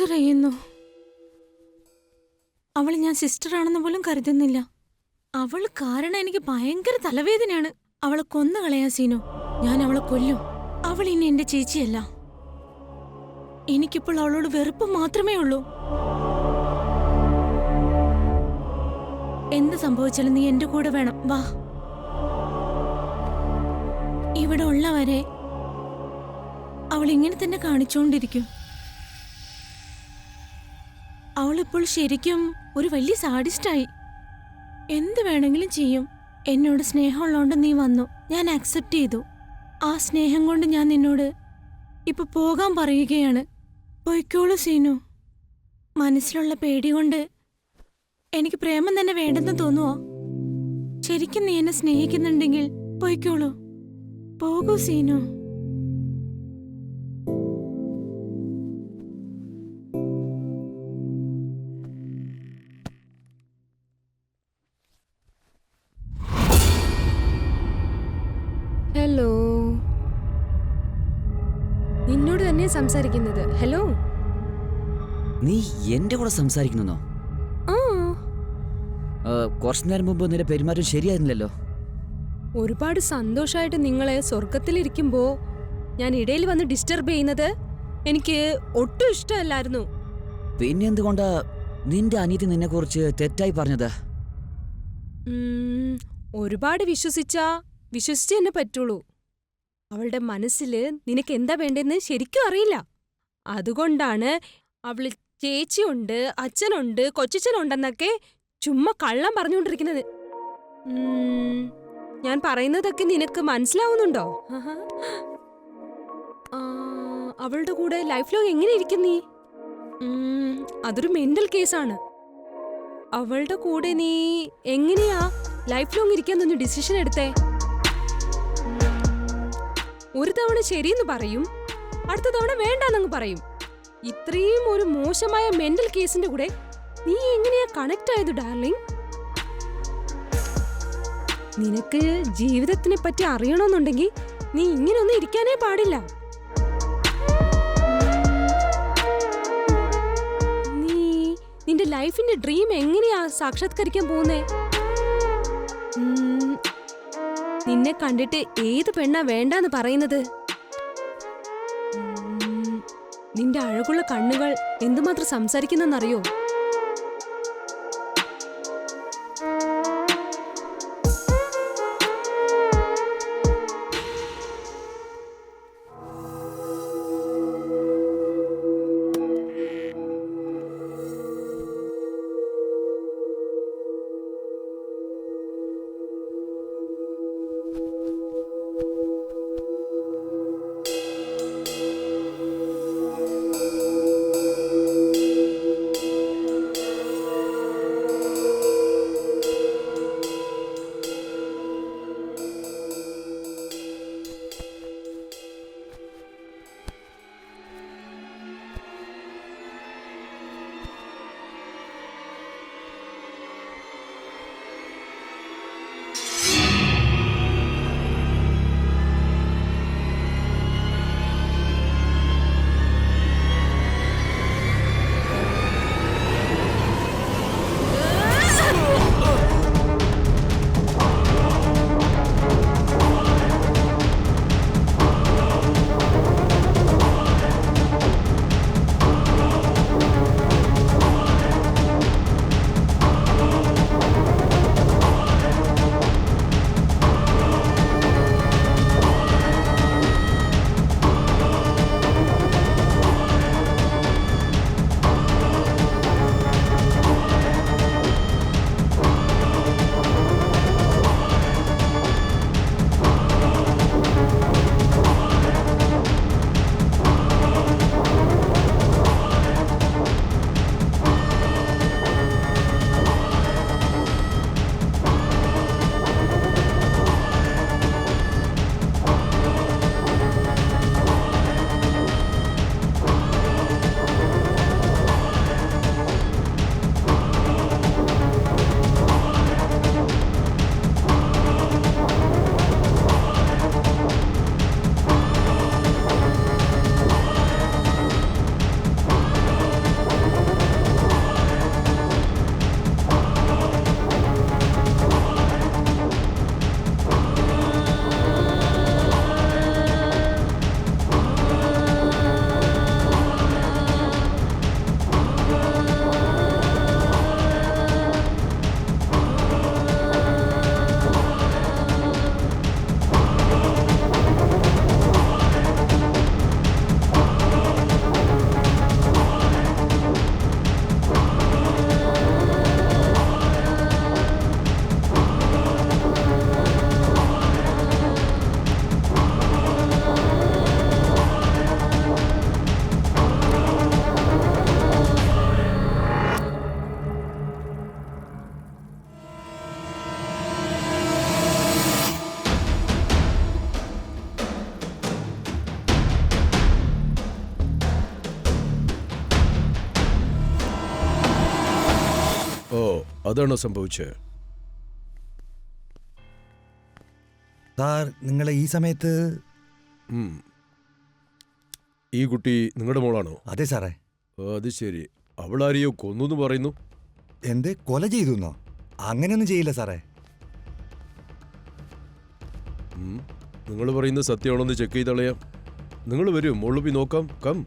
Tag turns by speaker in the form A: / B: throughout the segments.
A: Torture ചെയ്യുന്നു അവൾ ഞാൻ സിസ്റ്ററാണെന്ന് പോലും കരുതുന്നില്ല. അവൾ കാരണം എനിക്ക് ഭയങ്കര തലവേദനയാണ്. അവളെ കൊന്നു കളയാ സീനു. ഞാൻ അവളെ കൊല്ലും. അവൾ ഇനി എന്റെ ചേച്ചിയല്ല. എനിക്കിപ്പോൾ അവളോട് വെറുപ്പ് മാത്രമേ ഉള്ളൂ. എന്ത് സംഭവിച്ചാലും നീ എന്റെ കൂടെ വേണം. വാ. ഇവിടെ ഉള്ളവരെ അവൾ ഇങ്ങനെ തന്നെ കാണിച്ചുകൊണ്ടിരിക്കും അവളിപ്പോൾ ശരിക്കും ഒരു വലിയ സാഡിസ്റ്റായി. എന്ത് വേണമെങ്കിലും ചെയ്യും. എന്നോട് സ്നേഹമുള്ളതുകൊണ്ട് നീ വന്നു. ഞാൻ അക്സെപ്റ്റ് ചെയ്തു. ആ സ്നേഹം കൊണ്ട് ഞാൻ നിന്നോട് ഇപ്പൊ പോകാൻ പറയുകയാണ്. പൊയ്ക്കോളൂ സീനു. മനസ്സിലുള്ള പേടി കൊണ്ട് എനിക്ക് പ്രേമം തന്നെ വേണ്ടെന്ന് തോന്നുവോ? ശരിക്കും നീ എന്നെ സ്നേഹിക്കുന്നുണ്ടെങ്കിൽ പൊയ്ക്കോളൂ. പോകൂ സീനു.
B: നിന്നോട് തന്നെ സംസാരിക്കുന്നത്. ഹലോ?
C: നീ എന്റെ കൂടെ സംസാരിക്കുന്നോ കുറച്ചു നേരം മുമ്പ് നിന്റെ പെരുമാറ്റം ശരിയായിരുന്നില്ലല്ലോ?
B: ഒരുപാട് സന്തോഷമായിട്ട് നിങ്ങളെ സ്വർഗത്തിലിരിക്കുമ്പോ ഞാൻ ഇടയിൽ വന്ന് ഡിസ്റ്റർബ് ചെയ്യുന്നത് എനിക്ക് ഒട്ടും ഇഷ്ടമല്ലായിരുന്നു.
C: പിന്നെ എന്തുകൊണ്ടാ നിന്റെ അനിയത്തി നിന്നെ കുറിച്ച് തെറ്റായി പറഞ്ഞത്?
B: ഒരുപാട് വിശ്വസിച്ചാ വിശ്വസിച്ച് തന്നെ പറ്റുള്ളൂ. അവളുടെ മനസ്സിൽ നിനക്ക് എന്താ വേണ്ടെന്ന് ശരിക്കും അറിയില്ല. അതുകൊണ്ടാണ് അവൾ ചേച്ചിയുണ്ട് അച്ഛനുണ്ട് കൊച്ചച്ഛനുണ്ടെന്നൊക്കെ ചുമ്മാ കള്ളം പറഞ്ഞുകൊണ്ടിരിക്കുന്നത്. ഞാൻ പറയുന്നതൊക്കെ നിനക്ക് മനസ്സിലാവുന്നുണ്ടോ. അവളുടെ കൂടെ ലൈഫ് ലോങ് എങ്ങനെ ഇരിക്കും നീ? അതൊരു മെന്റൽ കേസാണ്. അവളുടെ കൂടെ നീ എങ്ങനെയാ ലൈഫ് ലോങ് ഇരിക്കാന്നൊന്ന് ഡിസിഷൻ എടുത്തേ. ഒരു തവണ ശരിയെന്ന് പറയും അടുത്ത തവണ വേണ്ടെന്നങ്ങ് പറയും. ഇത്രയും ഒരു മോശമായ മെന്റൽ കേസിന്റെ കൂടെ നീ എങ്ങനെയാ കണക്ട് ആയത് ഡാർലിംഗ് നിനക്ക് ജീവിതത്തിനെ പറ്റി അറിയണമെന്നുണ്ടെങ്കിൽ നീ ഇങ്ങനെയൊന്നും ഇരിക്കാനേ പാടില്ല. നീ നിന്റെ ലൈഫിന്റെ ഡ്രീം എങ്ങനെയാ സാക്ഷാത്കരിക്കാൻ പോകുന്നേ? നിന്നെ കണ്ടിട്ട് ഏത് പെണ്ണാ വേണ്ടാന്ന് പറയുന്നത്? നിന്റെ അഴകുള്ള കണ്ണുകൾ എന്തുമാത്രം സംസാരിക്കുന്നെന്നറിയോ?
D: അതാണോ സംഭവിച്ചത്
E: സാർ നിങ്ങൾ ഈ സമയത്ത്
D: ഈ കുട്ടി നിങ്ങളുടെ മോളാണോ?
E: അതെ സാറേ.
D: അത് ശരി. അവൾ ആരെയോ കൊന്നു എന്ന് പറയുന്നു?
E: എന്ത്? കൊല ചെയ്തു അങ്ങനെയൊന്നും ചെയ്യില്ല സാറേ.
D: നിങ്ങൾ പറയുന്നത് സത്യമാണോ എന്ന് ചെക്ക് ചെയ്തളയാം നിങ്ങൾ വരൂ മോൾ പോയി നോക്കാം. കം.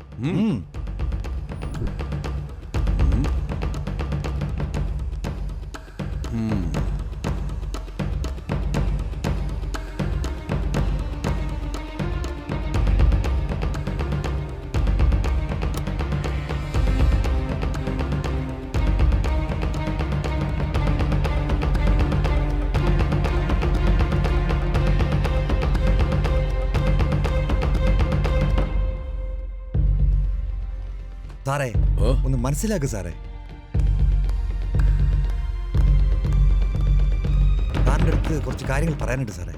E: സാറേ ഒന്ന് മനസ്സിലാക്കുക സാറേ. സാറിന്റെ അടുത്ത് കുറച്ച് കാര്യങ്ങൾ പറയാനുണ്ട് സാറേ.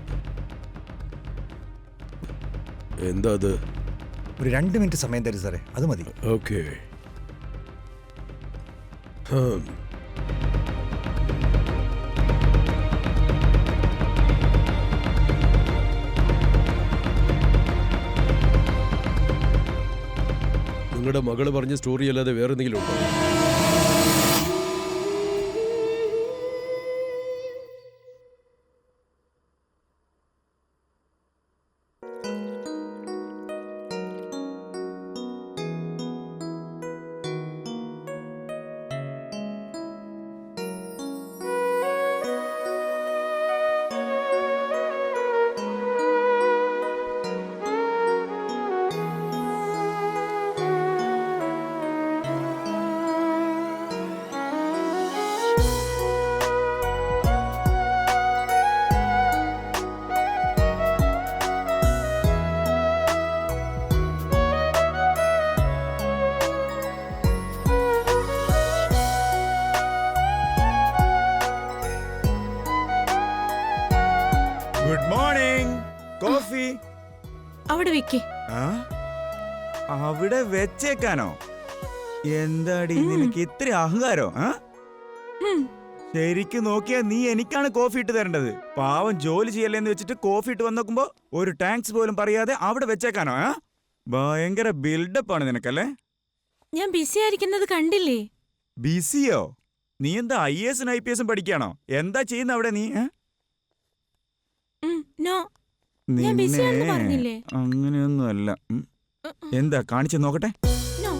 D: എന്താ അത്?
E: ഒരു രണ്ട് മിനിറ്റ് സമയം തരും സാറേ അത് മതി.
D: ഓക്കെ. നിങ്ങളുടെ മകൾ പറഞ്ഞ സ്റ്റോറി അല്ലാതെ വേറെ ഉണ്ടോ?
A: അവിടെ
F: വെച്ചേക്കാനോ? എന്താടി നിനക്ക് ഇത്ര അഹങ്കാരോ ശരിക്കും നോക്കിയാ നീ എനിക്കാണ് കോഫി ഇട്ട് തരേണ്ടത്. പാവം ജോലി ചെയ്യല്ലേന്ന് വെച്ചിട്ട് കോഫി ഇട്ട് വന്ന് നോക്കുമ്പോ ഒരു ടാങ്ക്സ് പോലും പറയാതെ അവിടെ വെച്ചേക്കാനോ ആ? ഭയങ്കര ബിൽഡപ്പ് ആണ് നിനക്കല്ലേ?
A: ഞാൻ ബിസി ആയിരിക്കുന്നത് കണ്ടില്ലേ?
F: ബിസിയോ നീ എന്താ ഐ എസും ഐ പി എസും പഠിക്കാണോ എന്താ ചെയ്യുന്ന അവിടെ നീ? അങ്ങനെയൊന്നും അല്ല. എന്താ കാണിച്ചു നോക്കട്ടെ?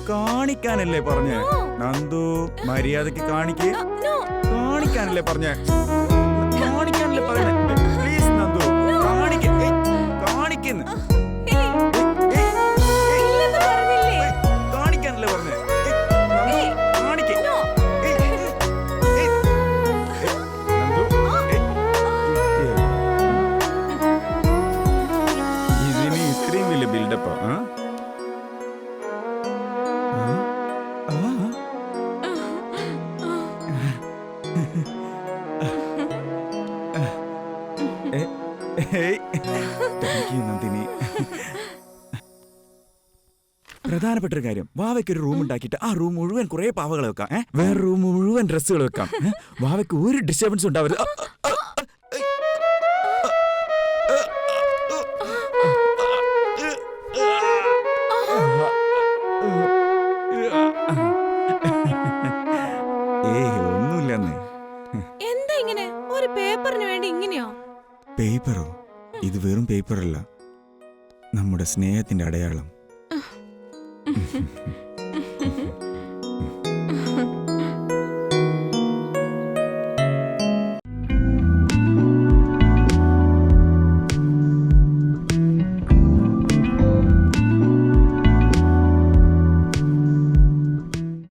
F: കാണിക്കാനല്ലേ പറഞ്ഞേ? നന്ദു മര്യാദയ്ക്ക് കാണിക്ക്. കാണിക്കാനല്ലേ പറഞ്ഞേ? കാണിക്കാനല്ലേ പറഞ്ഞേ? ഹേയ്. Thank you, Nandini. പ്രധാനപ്പെട്ട ഒരു കാര്യം. വാവയ്ക്ക് ഒരു റൂം ഉണ്ടാക്കിയിട്ട് ആ റൂം മുഴുവൻ കുറെ പാവകൾ വെക്കാം. ഏ? വേറെ റൂം മുഴുവൻ ഡ്രസ്സുകൾ വെക്കാം. ഏ? വാവയ്ക്ക് ഒരു ഡിസ്റ്റർബൻസ് ഉണ്ടാവരുത് ആ, ആ, ആ, നമ്മുടെ സ്നേഹത്തിന്റെ അടയാളം